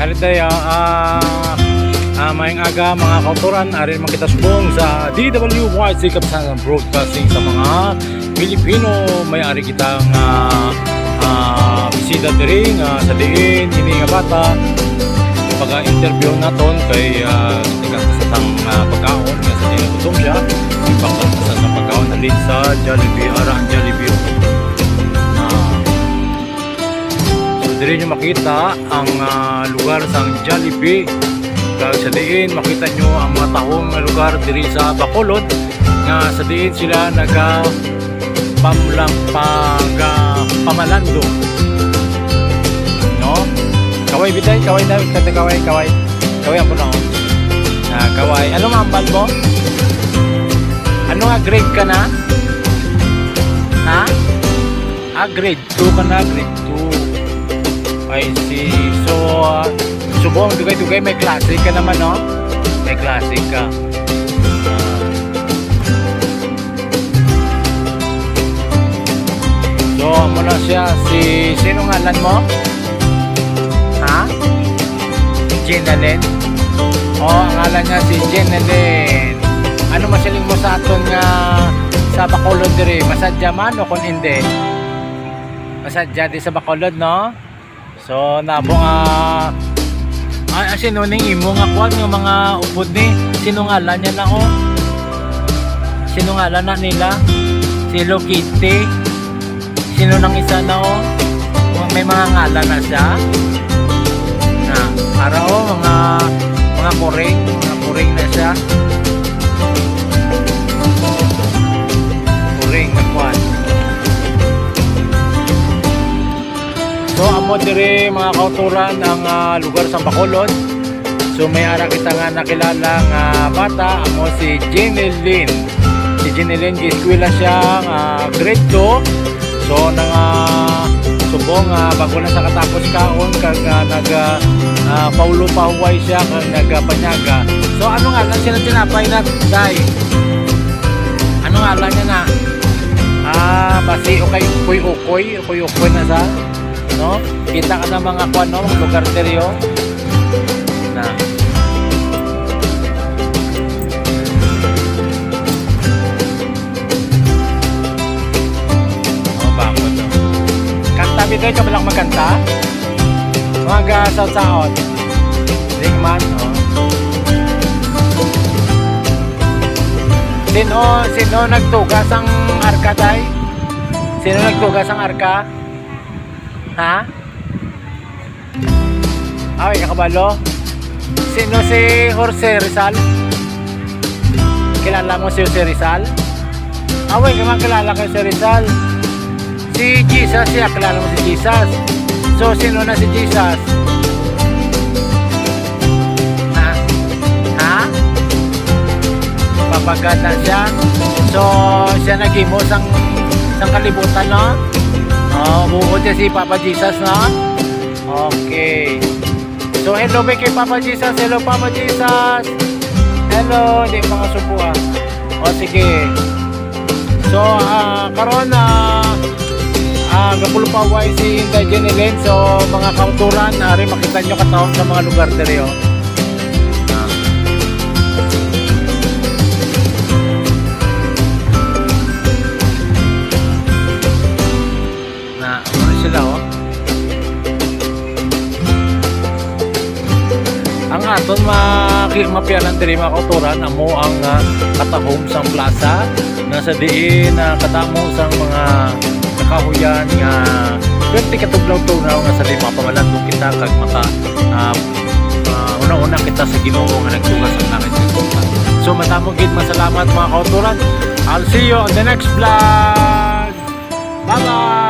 Ari tayo, ah, ah, mayang aga mga kauturan, ari naman kita subong sa DWYC Kapsanan Broadcasting sa mga Pilipino. May ari kitang ah, ah, bisita diri nga sa diin, ini nga bata. Pagka-interview naton kay uh, tigang sa sang ah, pagkaon nga sa diin siya. Ipakal sa sang pagkaon halin sa Jollibee, ara Diri nyo makita ang ah, lugar sa Jollibee. Kag sa diin makita nyo ang mga tahong nga lugar diri sa Bacolod nga sa diin sila naga pamlang pag ah, pamalando. No? Kaway bitay, kaway na, kata kaway, kaway. Kaway ako na oh. Ah, kaway. Ano nga ambal mo? Ano nga grade ka na? Ha? Ah, grade 2 ka na, grade 2. I see. So, uh, subong dugay-dugay may klase ka naman, no? May klase ka. Ah. so, mo siya. Si, sino ngalan mo? Ha? Jenalyn? Oh, ang ngalan niya si Jenalyn. Ano masiling mo sa aton nga sa Bacolod diri? Masadya man o kung hindi? Masadya di sa Bacolod, no? So nabo nga ay sino ning imo nga kwan nga mga upod ni sinungalan niya na oh. Sinungalan na nila. Si Hello Kitty. Sino nang isa na oh? May mga ngalan na siya. Na para oh mga mga kuring, mga kuring na siya. Amo dire mga kauturan ang ah, lugar sa Bacolod. So may ara kita nga nakilala nga bata amo si Jenelyn. Si Jenelyn giskwela siya nga grade 2. So nang ah, subong nga bago na sa katapos kaon kag ah, nag uh, paulo pahuway siya kag nagapanyaga. So ano nga lang sila tinapay na dai? Ano nga lang niya na? Ah, basi okay ukoy ukoy, ukoy ukoy na sa no? Kita ka ng mga kwan, no? Lugar oh. Na. Oh, bako to. Kanta bito, ikaw lang magkanta? Mga saot-saot. Ring man, oh. Sino, sino nagtugas ang arka, day? Sino nagtugas ang arka? Ha? Ay, kakabalo? Sino si Jose Rizal? Kilala mo si Jose Rizal? Away, ka man kilala kay Jose Rizal. Si Jesus, siya, kilala mo si Jesus. So, sino na si Jesus? Ha? Ha? Papaganda siya. So, siya nagimo sang, sang kalibutan, no? Oh, bukod siya si Papa Jesus, no? Okay. So, hello ba kay Papa Jesus? Hello, Papa Jesus! Hello, hindi mga supo ah. O, sige. So, ah, karon na ah, pa way si Inday Jenilyn. So, mga kauturan, ari makita nyo katawag sa mga lugar oh. Maki mapianan diri mga kauturan amo ang uh, katahom sang plaza nasa diin na katamo sang mga nakahuyan nga perti katuglaw tunaw nga sa lima pamalandong kita kag maka uh, uh, una-una kita sa Ginoo nga nagtugas ang langit sa tupa. So matamo gid masalamat mga kauturan. I'll see you on the next vlog. Bye-bye.